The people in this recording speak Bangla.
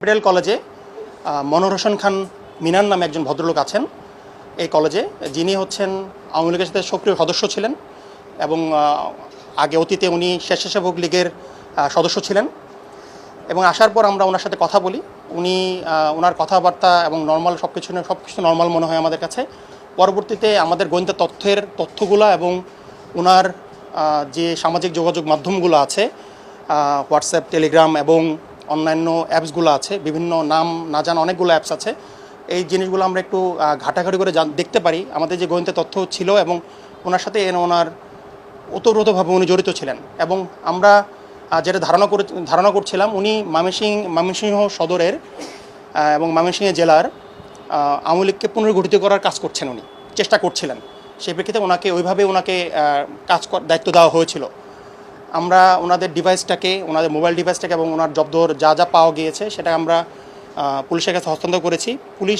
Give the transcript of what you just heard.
ক্যাপিটাল কলেজে মনোহর হোসেন খান মিনার নামে একজন ভদ্রলোক আছেন এই কলেজে যিনি হচ্ছেন আওয়ামী লীগের সাথে সক্রিয় সদস্য ছিলেন এবং আগে অতীতে উনি স্বেচ্ছাসেবক লীগের সদস্য ছিলেন। এবং আসার পর আমরা ওনার সাথে কথা বলি। উনি ওনার কথাবার্তা এবং নর্মাল সব কিছু সব কিছু নর্মাল মনে হয় আমাদের কাছে। পরবর্তীতে আমাদের গোয়েন্দা তথ্যের তথ্যগুলো এবং ওনার যে সামাজিক যোগাযোগ মাধ্যমগুলো আছে হোয়াটসঅ্যাপ টেলিগ্রাম এবং অন্যান্য অ্যাপসগুলো আছে, বিভিন্ন নাম না জানা অনেকগুলো অ্যাপস আছে। এই জিনিসগুলো আমরা একটু ঘাটাঘাটি করে দেখতে পারি। আমাদের যে গোয়েন্দা তথ্য ছিল এবং ওনার সাথে এন, ওনার ওতপ্রোতভাবে উনি জড়িত ছিলেন এবং আমরা যেটা ধারণা করে, ধারণা করছিলাম, উনি ময়মনসিং ময়মনসিংহ সদরের এবং ময়মনসিংহ জেলার আওয়ামী লীগকে পুনর্গঠিত করার কাজ করছেন উনি, চেষ্টা করছিলেন। সেই প্রেক্ষিতে ওনাকে ওইভাবে ওনাকে কাজ দায়িত্ব দেওয়া হয়েছিল। আমরা ওনাদের ডিভাইসটাকে ওনাদের মোবাইল ডিভাইসটাকে এবং ওনার জব্দর যা যা পাওয়া গিয়েছে, সেটা আমরা পুলিশের কাছে হস্তান্তর করেছি। পুলিশ